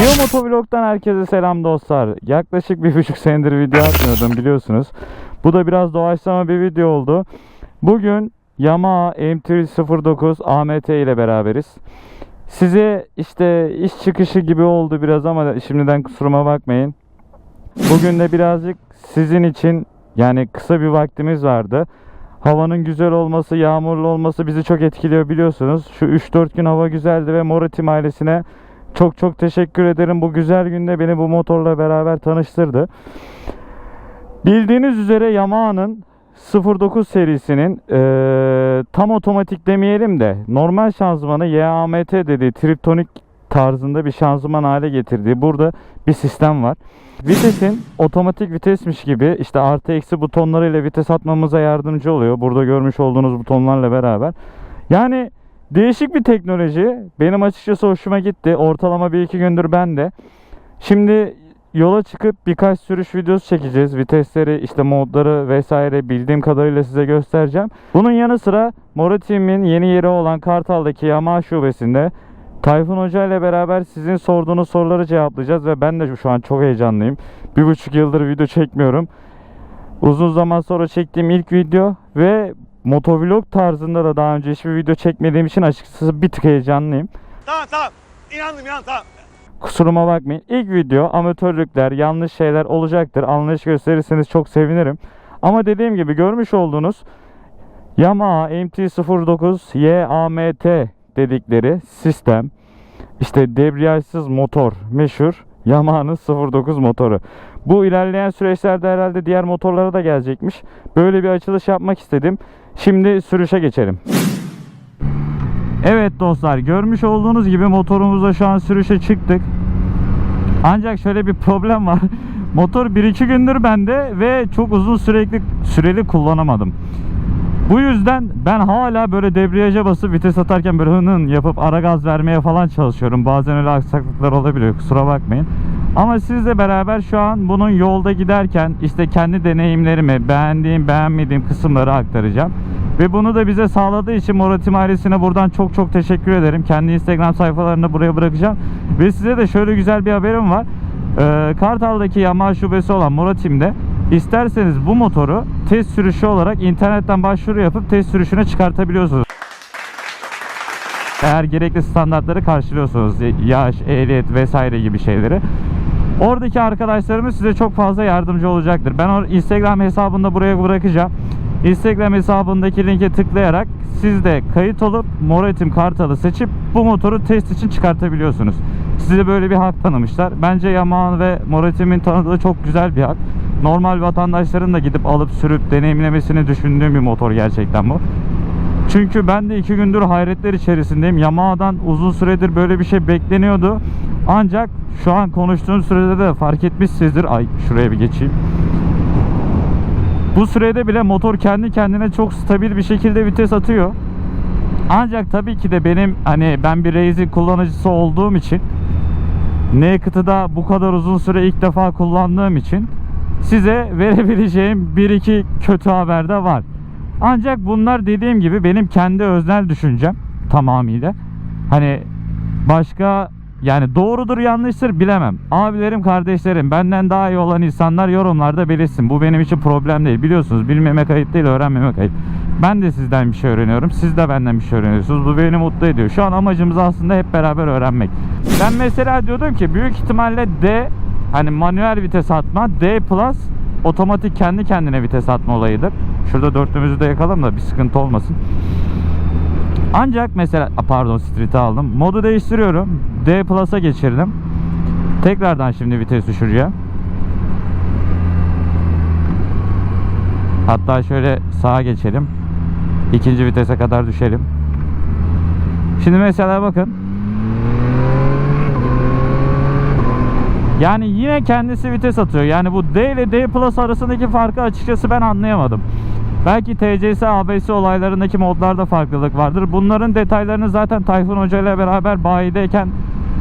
Mio Motovlog'dan herkese selam dostlar. Yaklaşık bir buçuk senedir video atmıyordum biliyorsunuz. Bu da biraz doğaçlama bir video oldu. Bugün Yamaha MT-09 AMT ile beraberiz. Size işte iş çıkışı gibi oldu biraz ama şimdiden kusuruma bakmayın. Bugün de birazcık sizin için yani kısa bir vaktimiz vardı. Havanın güzel olması, yağmurlu olması bizi çok etkiliyor biliyorsunuz. Şu 3-4 gün hava güzeldi ve Moratim ailesine çok çok teşekkür ederim. Bu güzel günde beni bu motorla beraber tanıştırdı. Bildiğiniz üzere Yamaha'nın 09 serisinin eee, tam otomatik demeyelim de normal şanzımanı YAMT dediği triptonik tarzında bir şanzıman hale getirdiği burada bir sistem var. Vitesin otomatik vitesmiş gibi işte artı eksi butonlarıyla vites atmamıza yardımcı oluyor. Burada görmüş olduğunuz butonlarla beraber. Yani değişik bir teknoloji. Benim açıkçası hoşuma gitti. Ortalama bir iki gündür ben de. Şimdi yola çıkıp birkaç sürüş videosu çekeceğiz. Vitesleri, işte modları vesaire bildiğim kadarıyla size göstereceğim. Bunun yanı sıra Moratim'in yeni yeri olan Kartal'daki Yamaha şubesinde Tayfun Hoca ile beraber sizin sorduğunuz soruları cevaplayacağız ve ben de şu an çok heyecanlıyım. Bir buçuk yıldır video çekmiyorum. Uzun zaman sonra çektiğim ilk video ve motovlog tarzında da daha önce hiçbir video çekmediğim için açıkçası bir tık heyecanlıyım. Tamam tamam. İnandım inandım tamam. Kusuruma bakmayın. İlk video amatörlükler, yanlış şeyler olacaktır. Anlayış gösterirseniz çok sevinirim. Ama dediğim gibi görmüş olduğunuz Yamaha MT-09 YAMT dedikleri sistem işte debriyajsız motor meşhur Yamaha'nın 09 motoru. Bu ilerleyen süreçlerde herhalde diğer motorlara da gelecekmiş. Böyle bir açılış yapmak istedim. Şimdi sürüşe geçelim. Evet dostlar görmüş olduğunuz gibi motorumuzla şu an sürüşe çıktık. Ancak şöyle bir problem var. Motor 1-2 gündür bende ve çok uzun sürekli süreli kullanamadım. Bu yüzden ben hala böyle debriyaja basıp vites atarken böyle hın yapıp ara gaz vermeye falan çalışıyorum. Bazen öyle aksaklıklar olabiliyor kusura bakmayın. Ama sizle beraber şu an bunun yolda giderken işte kendi deneyimlerimi, beğendiğim, beğenmediğim kısımları aktaracağım. Ve bunu da bize sağladığı için Moratim ailesine buradan çok çok teşekkür ederim. Kendi Instagram sayfalarını buraya bırakacağım. Ve size de şöyle güzel bir haberim var. Ee, Kartal'daki Yamaha şubesi olan Moratim'de isterseniz bu motoru test sürüşü olarak internetten başvuru yapıp test sürüşüne çıkartabiliyorsunuz. Eğer gerekli standartları karşılıyorsanız yaş, ehliyet vesaire gibi şeyleri. Oradaki arkadaşlarımız size çok fazla yardımcı olacaktır. Ben Instagram hesabını buraya bırakacağım. Instagram hesabındaki linke tıklayarak siz de kayıt olup Moratim Kartal'ı seçip bu motoru test için çıkartabiliyorsunuz. Size böyle bir hak tanımışlar. Bence Yamaha ve Moratim'in tanıdığı çok güzel bir hak. Normal vatandaşların da gidip alıp sürüp deneyimlemesini düşündüğüm bir motor gerçekten bu. Çünkü ben de iki gündür hayretler içerisindeyim. Yamaha'dan uzun süredir böyle bir şey bekleniyordu. Ancak şu an konuştuğum sürede de fark etmişsinizdir. Ay şuraya bir geçeyim. Bu sürede bile motor kendi kendine çok stabil bir şekilde vites atıyor. Ancak tabii ki de benim hani ben bir racing kullanıcısı olduğum için Naked'ı bu kadar uzun süre ilk defa kullandığım için size verebileceğim bir iki kötü haber de var. Ancak bunlar dediğim gibi benim kendi öznel düşüncem tamamıyla. Hani başka yani doğrudur yanlıştır bilemem. Abilerim kardeşlerim benden daha iyi olan insanlar yorumlarda belirsin. Bu benim için problem değil. Biliyorsunuz bilmeme kayıt değil öğrenmeme kayıt. Ben de sizden bir şey öğreniyorum. Siz de benden bir şey öğreniyorsunuz. Bu beni mutlu ediyor. Şu an amacımız aslında hep beraber öğrenmek. Ben mesela diyordum ki büyük ihtimalle D hani manuel vites atma D plus otomatik kendi kendine vites atma olayıdır. Şurada dörtlümüzü de yakalım da bir sıkıntı olmasın. Ancak mesela pardon street'i aldım. Modu değiştiriyorum. D Plus'a geçirdim. Tekrardan şimdi vites düşüreceğim. Hatta şöyle sağa geçelim. İkinci vitese kadar düşelim. Şimdi mesela bakın. Yani yine kendisi vites atıyor. Yani bu D ile D Plus arasındaki farkı açıkçası ben anlayamadım. Belki TCS, ABS olaylarındaki modlarda farklılık vardır. Bunların detaylarını zaten Tayfun Hoca ile beraber bayideyken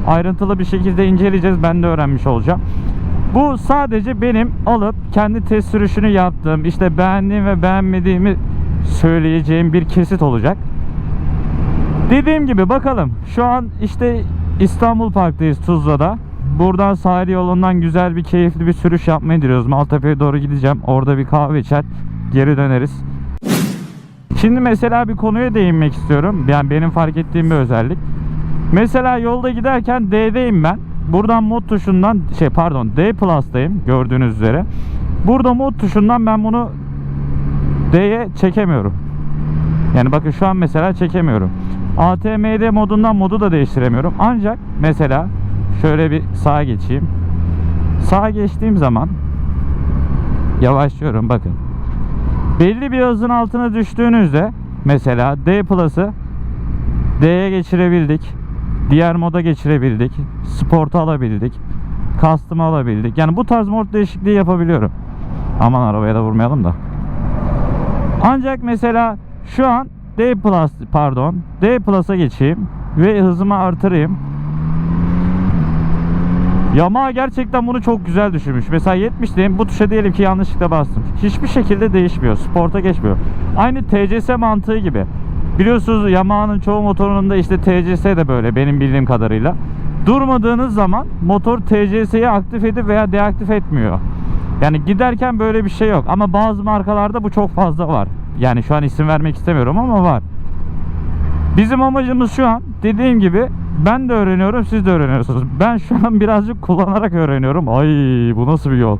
ayrıntılı bir şekilde inceleyeceğiz. Ben de öğrenmiş olacağım. Bu sadece benim alıp kendi test sürüşünü yaptığım, işte beğendiğim ve beğenmediğimi söyleyeceğim bir kesit olacak. Dediğim gibi bakalım. Şu an işte İstanbul Park'tayız Tuzla'da. Buradan sahil yolundan güzel bir keyifli bir sürüş yapmayı diliyoruz. Maltepe'ye doğru gideceğim. Orada bir kahve içer geri döneriz. Şimdi mesela bir konuya değinmek istiyorum. Yani benim fark ettiğim bir özellik. Mesela yolda giderken D'deyim ben. Buradan mod tuşundan şey pardon D Plus'tayım gördüğünüz üzere. Burada mod tuşundan ben bunu D'ye çekemiyorum. Yani bakın şu an mesela çekemiyorum. ATM'de modundan modu da değiştiremiyorum. Ancak mesela şöyle bir sağa geçeyim. Sağa geçtiğim zaman yavaşlıyorum bakın. Belli bir hızın altına düştüğünüzde mesela D Plus'ı D'ye geçirebildik. Diğer moda geçirebildik. Sport'a alabildik. Custom'a alabildik. Yani bu tarz mod değişikliği yapabiliyorum. Aman arabaya da vurmayalım da. Ancak mesela şu an D Plus pardon D Plus'a geçeyim ve hızımı artırayım. Yamaha gerçekten bunu çok güzel düşünmüş. Mesela 70'deyim bu tuşa diyelim ki yanlışlıkla bastım. Hiçbir şekilde değişmiyor. Sporta geçmiyor. Aynı TCS mantığı gibi. Biliyorsunuz Yamaha'nın çoğu motorunda işte TCS de böyle benim bildiğim kadarıyla. Durmadığınız zaman motor TCS'yi aktif edip veya deaktif etmiyor. Yani giderken böyle bir şey yok. Ama bazı markalarda bu çok fazla var. Yani şu an isim vermek istemiyorum ama var. Bizim amacımız şu an dediğim gibi ben de öğreniyorum siz de öğreniyorsunuz. Ben şu an birazcık kullanarak öğreniyorum. Ay bu nasıl bir yol.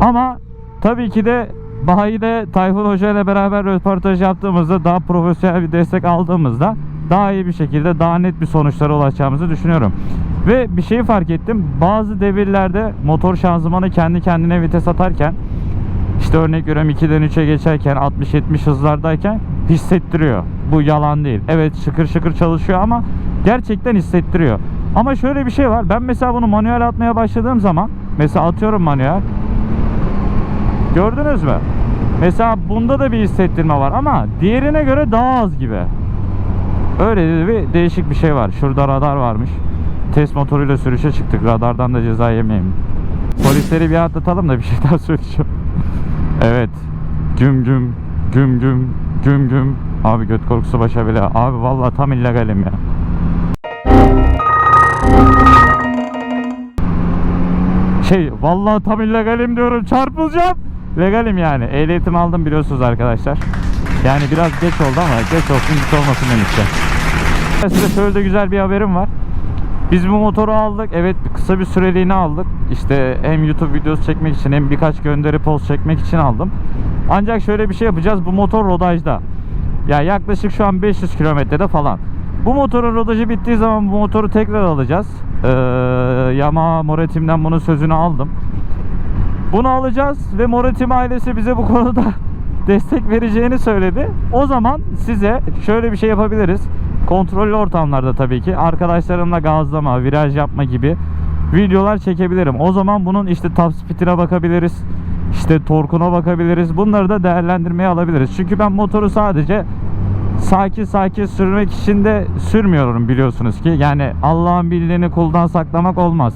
Ama tabii ki de Bayi'de Tayfun Hoca ile beraber röportaj yaptığımızda daha profesyonel bir destek aldığımızda daha iyi bir şekilde daha net bir sonuçlara ulaşacağımızı düşünüyorum. Ve bir şeyi fark ettim. Bazı devirlerde motor şanzımanı kendi kendine vites atarken işte örnek veriyorum 2'den 3'e geçerken 60-70 hızlardayken hissettiriyor. Bu yalan değil. Evet şıkır şıkır çalışıyor ama gerçekten hissettiriyor. Ama şöyle bir şey var. Ben mesela bunu manuel atmaya başladığım zaman mesela atıyorum manuel. Gördünüz mü? Mesela bunda da bir hissettirme var ama diğerine göre daha az gibi. Öyle bir değişik bir şey var. Şurada radar varmış. Test motoruyla sürüşe çıktık. Radardan da ceza yemeyeyim. Polisleri bir atlatalım da bir şey daha söyleyeceğim. evet. Güm güm güm güm güm güm. Abi göt korkusu başa bela. Abi vallahi tam illegalim ya. Şey vallahi tam illegalim diyorum çarpılacağım. Legalim yani. Ehliyetimi aldım biliyorsunuz arkadaşlar. Yani biraz geç oldu ama geç olsun git olmasın demişler. Size şöyle de güzel bir haberim var. Biz bu motoru aldık. Evet kısa bir süreliğine aldık. İşte hem YouTube videosu çekmek için hem birkaç gönderi post çekmek için aldım. Ancak şöyle bir şey yapacağız. Bu motor rodajda. Ya yaklaşık şu an 500 kilometrede falan. Bu motorun rodajı bittiği zaman bu motoru tekrar alacağız. Ee, Yamaha Moretim'den bunun sözünü aldım. Bunu alacağız ve Moretim ailesi bize bu konuda destek vereceğini söyledi. O zaman size şöyle bir şey yapabiliriz. Kontrollü ortamlarda tabii ki arkadaşlarımla gazlama, viraj yapma gibi videolar çekebilirim. O zaman bunun işte top speed'ine bakabiliriz. İşte torkuna bakabiliriz. Bunları da değerlendirmeye alabiliriz. Çünkü ben motoru sadece sakin sakin sürmek için de sürmüyorum biliyorsunuz ki. Yani Allah'ın bildiğini kuldan saklamak olmaz.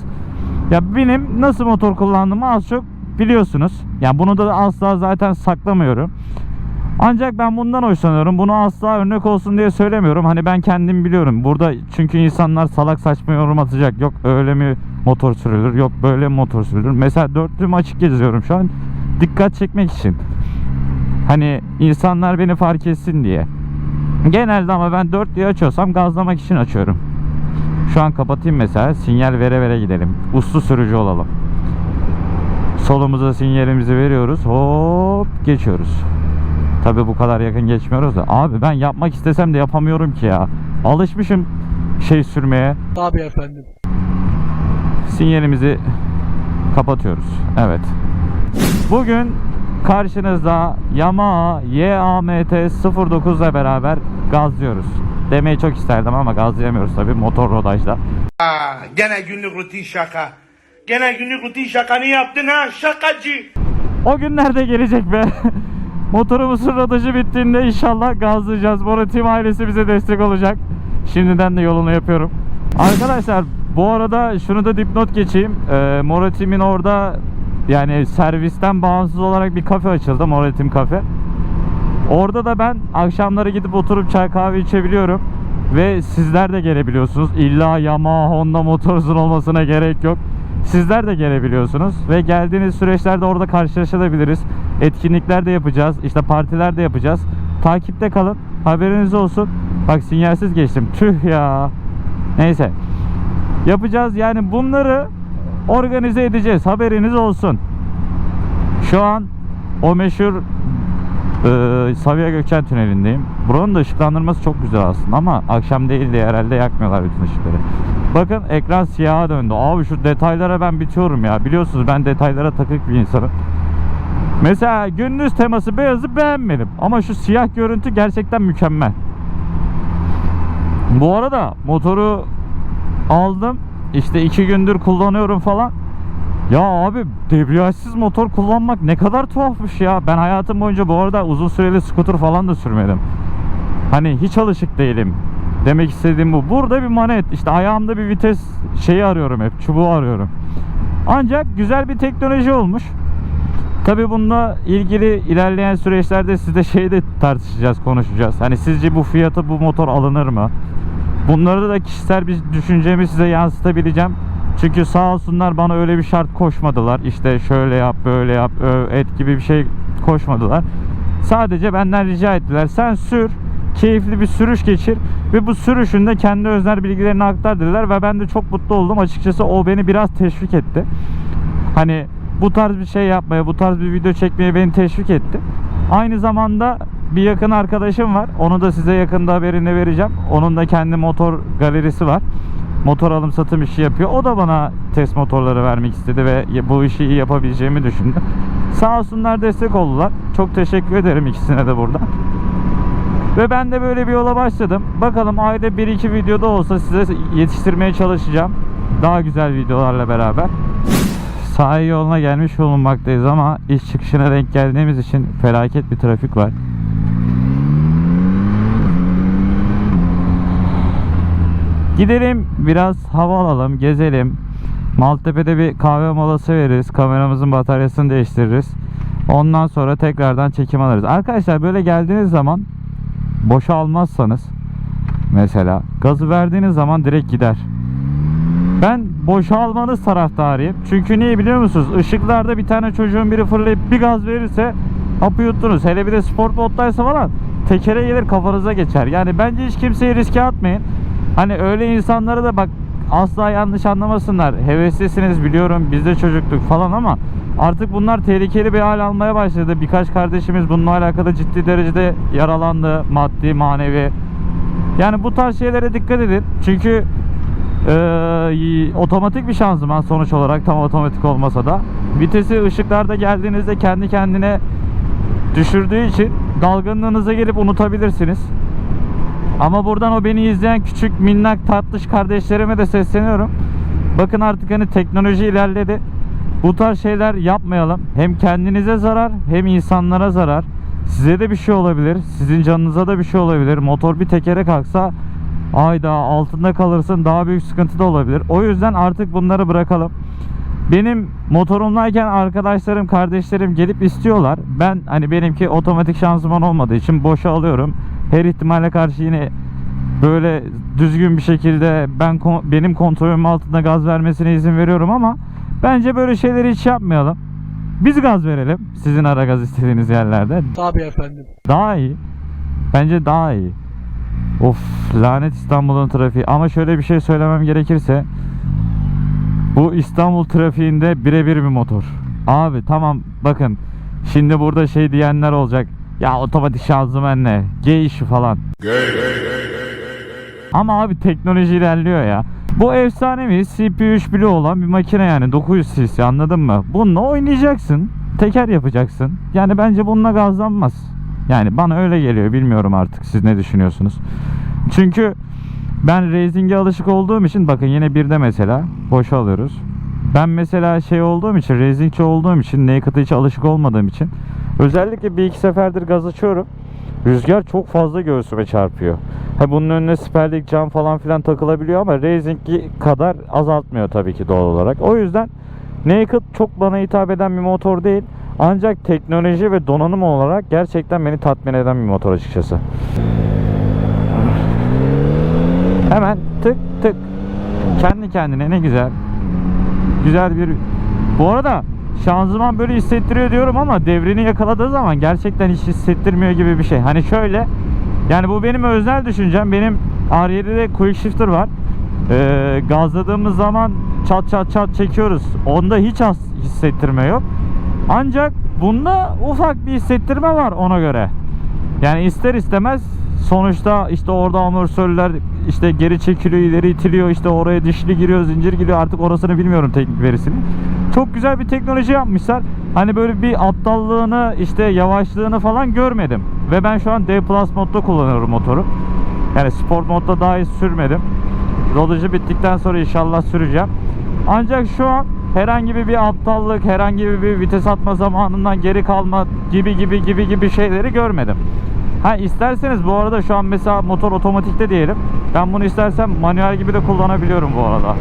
Ya benim nasıl motor kullandığımı az çok biliyorsunuz. Yani bunu da asla zaten saklamıyorum. Ancak ben bundan hoşlanıyorum. Bunu asla örnek olsun diye söylemiyorum. Hani ben kendim biliyorum. Burada çünkü insanlar salak saçma yorum atacak. Yok öyle mi motor sürülür? Yok böyle mi motor sürülür? Mesela dörtlüğüm açık geziyorum şu an. Dikkat çekmek için. Hani insanlar beni fark etsin diye. Genelde ama ben dörtlüğü açıyorsam gazlamak için açıyorum. Şu an kapatayım mesela. Sinyal vere vere gidelim. Uslu sürücü olalım. Solumuza sinyalimizi veriyoruz. Hop geçiyoruz. Tabi bu kadar yakın geçmiyoruz da. Abi ben yapmak istesem de yapamıyorum ki ya. Alışmışım şey sürmeye. Tabii efendim. Sinyalimizi kapatıyoruz. Evet. Bugün karşınızda Yamaha YAMT 09 ile beraber gazlıyoruz. Demeyi çok isterdim ama gazlayamıyoruz tabi motor rodajda. Aa, gene günlük rutin şaka. Gene günlük rutin şakanı yaptın ha şakacı. O günler de gelecek be. Motorumuzun rodajı bittiğinde inşallah gazlayacağız. Moratim ailesi bize destek olacak. Şimdiden de yolunu yapıyorum. Arkadaşlar bu arada şunu da dipnot geçeyim. Ee, Moratim'in orada yani servisten bağımsız olarak bir kafe açıldı. Moratim kafe. Orada da ben akşamları gidip oturup çay kahve içebiliyorum. Ve sizler de gelebiliyorsunuz. İlla Yamaha Honda motorunuzun olmasına gerek yok. Sizler de gelebiliyorsunuz ve geldiğiniz süreçlerde orada karşılaşabiliriz. Etkinlikler de yapacağız. işte partiler de yapacağız. Takipte kalın. Haberiniz olsun. Bak sinyalsiz geçtim. Tüh ya. Neyse. Yapacağız yani bunları organize edeceğiz. Haberiniz olsun. Şu an o meşhur e, Sabiha Gökçen Tüneli'ndeyim. Buranın da ışıklandırması çok güzel aslında ama akşam değil diye herhalde yakmıyorlar bütün ışıkları. Bakın ekran siyaha döndü. Abi şu detaylara ben bitiyorum ya. Biliyorsunuz ben detaylara takık bir insanım. Mesela gündüz teması beyazı beğenmedim. Ama şu siyah görüntü gerçekten mükemmel. Bu arada motoru aldım. İşte iki gündür kullanıyorum falan. Ya abi debriyajsız motor kullanmak ne kadar tuhafmış ya. Ben hayatım boyunca bu arada uzun süreli scooter falan da sürmedim. Hani hiç alışık değilim. Demek istediğim bu. Burada bir manet. işte ayağımda bir vites şeyi arıyorum hep. Çubuğu arıyorum. Ancak güzel bir teknoloji olmuş. Tabi bununla ilgili ilerleyen süreçlerde sizde şey de tartışacağız, konuşacağız. Hani sizce bu fiyata bu motor alınır mı? Bunları da kişisel bir düşüncemi size yansıtabileceğim. Çünkü sağ olsunlar bana öyle bir şart koşmadılar. İşte şöyle yap, böyle yap, et gibi bir şey koşmadılar. Sadece benden rica ettiler. Sen sür, keyifli bir sürüş geçir ve bu sürüşünde kendi özel bilgilerini aktar dediler ve ben de çok mutlu oldum. Açıkçası o beni biraz teşvik etti. Hani bu tarz bir şey yapmaya, bu tarz bir video çekmeye beni teşvik etti. Aynı zamanda bir yakın arkadaşım var. Onu da size yakında haberini vereceğim. Onun da kendi motor galerisi var. Motor alım satım işi yapıyor. O da bana test motorları vermek istedi ve bu işi iyi yapabileceğimi düşündü. Sağ olsunlar destek oldular. Çok teşekkür ederim ikisine de burada. Ve ben de böyle bir yola başladım. Bakalım ayda 1-2 videoda olsa size yetiştirmeye çalışacağım. Daha güzel videolarla beraber. Sahil yoluna gelmiş bulunmaktayız ama iş çıkışına denk geldiğimiz için felaket bir trafik var. Gidelim biraz hava alalım, gezelim. Maltepe'de bir kahve molası veririz. Kameramızın bataryasını değiştiririz. Ondan sonra tekrardan çekim alırız. Arkadaşlar böyle geldiğiniz zaman boşa almazsanız mesela gazı verdiğiniz zaman direkt gider. Ben boşa almanız taraftarıyım. Çünkü niye biliyor musunuz? Işıklarda bir tane çocuğun biri fırlayıp bir gaz verirse hapı yuttunuz. Hele bir de sport moddaysa falan tekere gelir kafanıza geçer. Yani bence hiç kimseyi riske atmayın. Hani öyle insanlara da bak asla yanlış anlamasınlar. Heveslisiniz biliyorum biz de çocuktuk falan ama artık bunlar tehlikeli bir hal almaya başladı. Birkaç kardeşimiz bununla alakalı ciddi derecede yaralandı maddi manevi. Yani bu tarz şeylere dikkat edin. Çünkü ee, otomatik bir şanzıman sonuç olarak tam otomatik olmasa da vitesi ışıklarda geldiğinizde kendi kendine düşürdüğü için dalgınlığınıza gelip unutabilirsiniz. Ama buradan o beni izleyen küçük minnak tatlış kardeşlerime de sesleniyorum. Bakın artık hani teknoloji ilerledi. Bu tarz şeyler yapmayalım. Hem kendinize zarar hem insanlara zarar. Size de bir şey olabilir. Sizin canınıza da bir şey olabilir. Motor bir tekere kalksa ayda altında kalırsın daha büyük sıkıntı da olabilir. O yüzden artık bunları bırakalım. Benim motorumdayken arkadaşlarım, kardeşlerim gelip istiyorlar. Ben hani benimki otomatik şanzıman olmadığı için boşa alıyorum. Her ihtimale karşı yine böyle düzgün bir şekilde ben benim kontrolüm altında gaz vermesine izin veriyorum ama bence böyle şeyleri hiç yapmayalım. Biz gaz verelim sizin ara gaz istediğiniz yerlerde. Tabii efendim. Daha iyi. Bence daha iyi. Of lanet İstanbul'un trafiği. Ama şöyle bir şey söylemem gerekirse bu İstanbul trafiğinde birebir bir motor. Abi tamam bakın şimdi burada şey diyenler olacak. Ya otomatik şanzıman ne? G işi falan. Ama abi teknoloji ilerliyor ya. Bu efsanevi CPU 3 bile olan bir makine yani 900 cc anladın mı? Bununla oynayacaksın. Teker yapacaksın. Yani bence bununla gazlanmaz. Yani bana öyle geliyor bilmiyorum artık siz ne düşünüyorsunuz. Çünkü ben racing'e alışık olduğum için bakın yine bir de mesela boşa alıyoruz. Ben mesela şey olduğum için racingçi olduğum için naked'a hiç alışık olmadığım için özellikle bir iki seferdir gaz açıyorum. Rüzgar çok fazla göğsüme çarpıyor. Ha bunun önüne siperlik cam falan filan takılabiliyor ama racing kadar azaltmıyor tabii ki doğal olarak. O yüzden Naked çok bana hitap eden bir motor değil. Ancak teknoloji ve donanım olarak gerçekten beni tatmin eden bir motor açıkçası. Hemen tık tık. Kendi kendine ne güzel. Güzel bir... Bu arada şanzıman böyle hissettiriyor diyorum ama devrini yakaladığı zaman gerçekten hiç hissettirmiyor gibi bir şey. Hani şöyle yani bu benim özel düşüncem. Benim R7'de quick shifter var. Ee, gazladığımız zaman çat çat çat çekiyoruz. Onda hiç az hissettirme yok. Ancak bunda ufak bir hissettirme var ona göre. Yani ister istemez sonuçta işte orada amortisörler işte geri çekiliyor, ileri itiliyor, işte oraya dişli giriyor, zincir giriyor. Artık orasını bilmiyorum teknik verisini. Çok güzel bir teknoloji yapmışlar. Hani böyle bir aptallığını, işte yavaşlığını falan görmedim. Ve ben şu an D Plus modda kullanıyorum motoru. Yani sport modda daha iyi sürmedim. Rodajı bittikten sonra inşallah süreceğim. Ancak şu an herhangi bir aptallık, herhangi bir vites atma zamanından geri kalma gibi gibi gibi gibi şeyleri görmedim. Ha isterseniz bu arada şu an mesela motor otomatikte diyelim. Ben bunu istersem manuel gibi de kullanabiliyorum bu arada.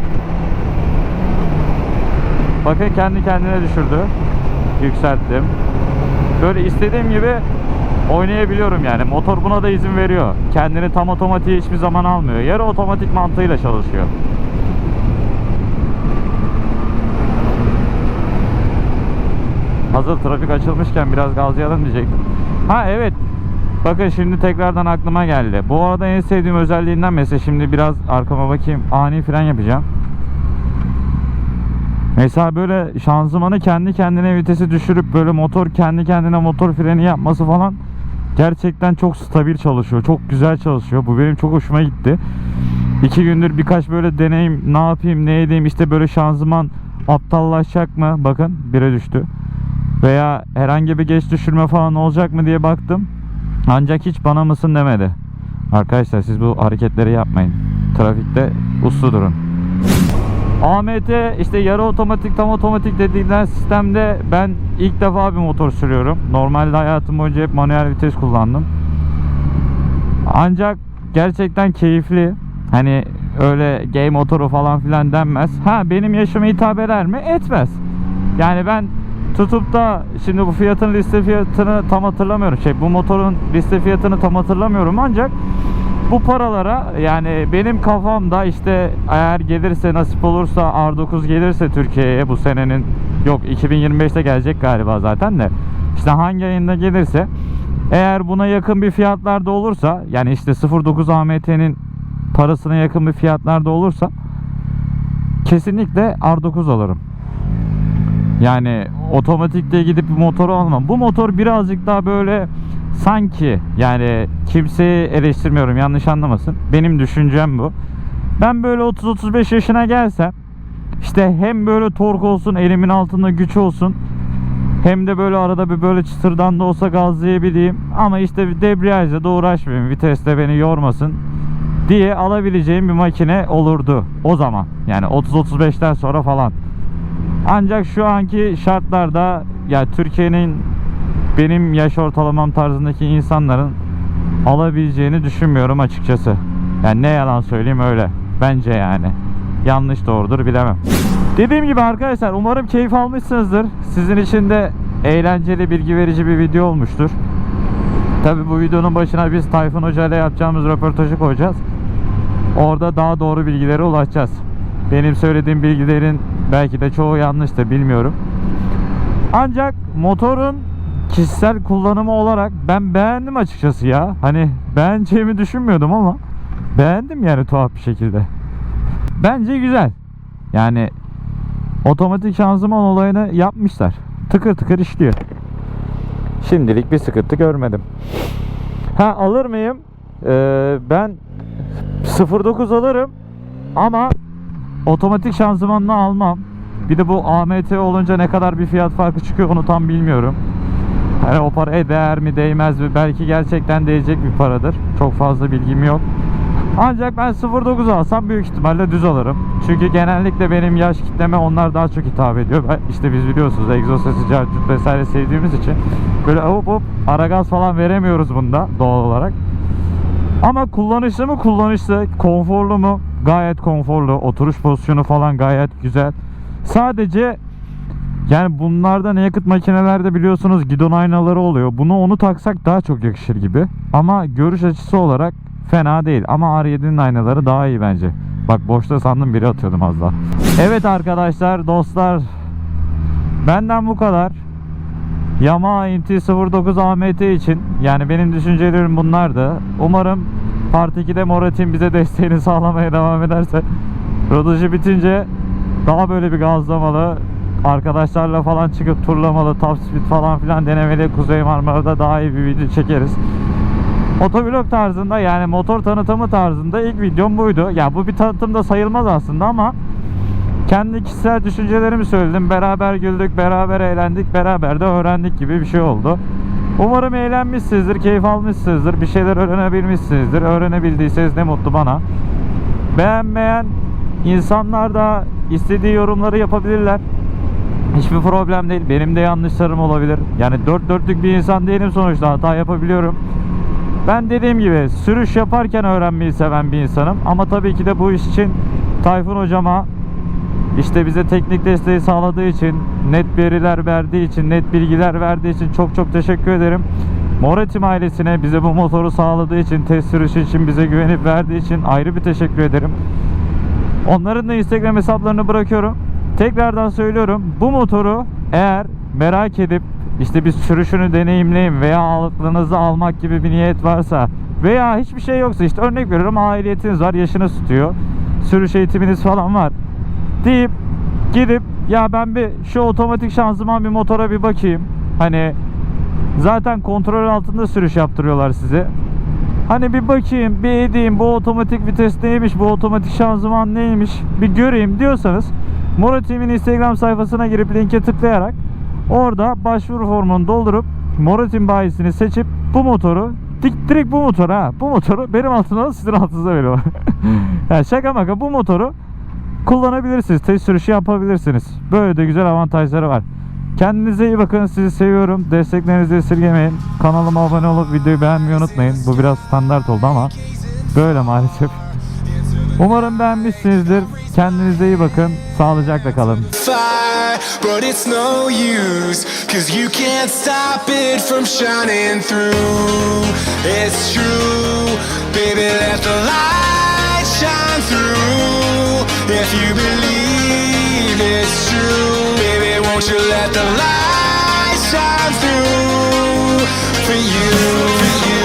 Bakın kendi kendine düşürdü. Yükselttim. Böyle istediğim gibi oynayabiliyorum yani. Motor buna da izin veriyor. Kendini tam otomatiğe hiçbir zaman almıyor. Yarı otomatik mantığıyla çalışıyor. Hazır trafik açılmışken biraz gazlayalım diyecektim. Ha evet. Bakın şimdi tekrardan aklıma geldi. Bu arada en sevdiğim özelliğinden mesela şimdi biraz arkama bakayım. Ani fren yapacağım. Mesela böyle şanzımanı kendi kendine vitesi düşürüp böyle motor kendi kendine motor freni yapması falan gerçekten çok stabil çalışıyor. Çok güzel çalışıyor. Bu benim çok hoşuma gitti. İki gündür birkaç böyle deneyim ne yapayım ne edeyim işte böyle şanzıman aptallaşacak mı? Bakın bire düştü. Veya herhangi bir geç düşürme falan olacak mı diye baktım. Ancak hiç bana mısın demedi. Arkadaşlar siz bu hareketleri yapmayın. Trafikte uslu durun. AMT işte yarı otomatik tam otomatik dediğinden sistemde ben ilk defa bir motor sürüyorum. Normalde hayatım boyunca hep manuel vites kullandım. Ancak gerçekten keyifli. Hani öyle gay motoru falan filan denmez. Ha benim yaşıma hitap eder mi? Etmez. Yani ben tutup da şimdi bu fiyatın liste fiyatını tam hatırlamıyorum. Şey bu motorun liste fiyatını tam hatırlamıyorum ancak bu paralara yani benim kafamda işte eğer gelirse nasip olursa R9 gelirse Türkiye'ye bu senenin yok 2025'te gelecek galiba zaten de işte hangi ayında gelirse eğer buna yakın bir fiyatlarda olursa yani işte 09 AMT'nin parasına yakın bir fiyatlarda olursa kesinlikle R9 alırım. Yani otomatikte gidip bir motoru almam. Bu motor birazcık daha böyle sanki yani kimseyi eleştirmiyorum yanlış anlamasın. Benim düşüncem bu. Ben böyle 30-35 yaşına gelsem işte hem böyle tork olsun elimin altında güç olsun hem de böyle arada bir böyle çıtırdan da olsa gazlayabileyim ama işte debriyajla da uğraşmayayım viteste beni yormasın diye alabileceğim bir makine olurdu o zaman yani 30-35'ten sonra falan ancak şu anki şartlarda ya Türkiye'nin benim yaş ortalamam tarzındaki insanların alabileceğini düşünmüyorum açıkçası. Yani ne yalan söyleyeyim öyle. Bence yani. Yanlış doğrudur bilemem. Dediğim gibi arkadaşlar umarım keyif almışsınızdır. Sizin için de eğlenceli, bilgi verici bir video olmuştur. Tabi bu videonun başına biz Tayfun Hoca ile yapacağımız röportajı koyacağız. Orada daha doğru bilgilere ulaşacağız. Benim söylediğim bilgilerin belki de çoğu yanlıştır bilmiyorum. Ancak motorun kişisel kullanımı olarak ben beğendim açıkçası ya. Hani beğeneceğimi düşünmüyordum ama beğendim yani tuhaf bir şekilde. Bence güzel. Yani otomatik şanzıman olayını yapmışlar. Tıkır tıkır işliyor. Şimdilik bir sıkıntı görmedim. Ha alır mıyım? Ee, ben 09 alırım ama otomatik şanzımanını almam. Bir de bu AMT olunca ne kadar bir fiyat farkı çıkıyor onu tam bilmiyorum. Yani o paraya değer mi değmez mi? Belki gerçekten değecek bir paradır. Çok fazla bilgim yok. Ancak ben 09 alsam büyük ihtimalle düz alırım. Çünkü genellikle benim yaş kitleme onlar daha çok hitap ediyor. Ben, işte biz biliyorsunuz egzoz sesi, carcut vesaire sevdiğimiz için böyle hop hop ara gaz falan veremiyoruz bunda doğal olarak. Ama kullanışlı mı kullanışlı, konforlu mu? Gayet konforlu. Oturuş pozisyonu falan gayet güzel. Sadece yani bunlardan yakıt makinelerde biliyorsunuz gidon aynaları oluyor. Bunu onu taksak daha çok yakışır gibi. Ama görüş açısı olarak fena değil. Ama R7'nin aynaları daha iyi bence. Bak boşta sandım biri atıyordum az daha. Evet arkadaşlar, dostlar. Benden bu kadar. Yamaha MT-09 AMT için yani benim düşüncelerim bunlardı. Umarım Part 2'de Moratin bize desteğini sağlamaya devam ederse rodajı bitince daha böyle bir gazlamalı arkadaşlarla falan çıkıp turlamalı top speed falan filan denemeli Kuzey Marmara'da daha iyi bir video çekeriz. Motovlog tarzında yani motor tanıtımı tarzında ilk videom buydu. Ya bu bir tanıtım da sayılmaz aslında ama kendi kişisel düşüncelerimi söyledim. Beraber güldük, beraber eğlendik, beraber de öğrendik gibi bir şey oldu. Umarım eğlenmişsinizdir, keyif almışsınızdır, bir şeyler öğrenebilmişsinizdir. Öğrenebildiyseniz ne mutlu bana. Beğenmeyen insanlar da istediği yorumları yapabilirler. Hiçbir problem değil. Benim de yanlışlarım olabilir. Yani dört dörtlük bir insan değilim sonuçta. Hata yapabiliyorum. Ben dediğim gibi sürüş yaparken öğrenmeyi seven bir insanım. Ama tabii ki de bu iş için Tayfun hocama işte bize teknik desteği sağladığı için, net veriler verdiği için, net bilgiler verdiği için çok çok teşekkür ederim. Moretim ailesine bize bu motoru sağladığı için, test sürüşü için bize güvenip verdiği için ayrı bir teşekkür ederim. Onların da Instagram hesaplarını bırakıyorum. Tekrardan söylüyorum. Bu motoru eğer merak edip işte bir sürüşünü deneyimleyin veya aklınızı almak gibi bir niyet varsa veya hiçbir şey yoksa işte örnek veriyorum ailiyetiniz var yaşınız tutuyor. Sürüş eğitiminiz falan var. Deyip gidip ya ben bir şu otomatik şanzıman bir motora bir bakayım. Hani zaten kontrol altında sürüş yaptırıyorlar size. Hani bir bakayım, bir edeyim bu otomatik vites neymiş, bu otomatik şanzıman neymiş bir göreyim diyorsanız Moratim'in Instagram sayfasına girip linke tıklayarak orada başvuru formunu doldurup Moratim bayisini seçip bu motoru dik- direkt bu motoru ha bu motoru benim altımda sizin altınızda veriyorlar. yani şaka maka bu motoru kullanabilirsiniz. Test sürüşü yapabilirsiniz. Böyle de güzel avantajları var. Kendinize iyi bakın. Sizi seviyorum. Desteklerinizi esirgemeyin. Kanalıma abone olup videoyu beğenmeyi unutmayın. Bu biraz standart oldu ama böyle maalesef. Umarım beğenmişsinizdir. Kendinize iyi bakın. Sağlıcakla kalın. baby, let the light shine through. If you believe it's true, baby, won't you let the light shine through for you?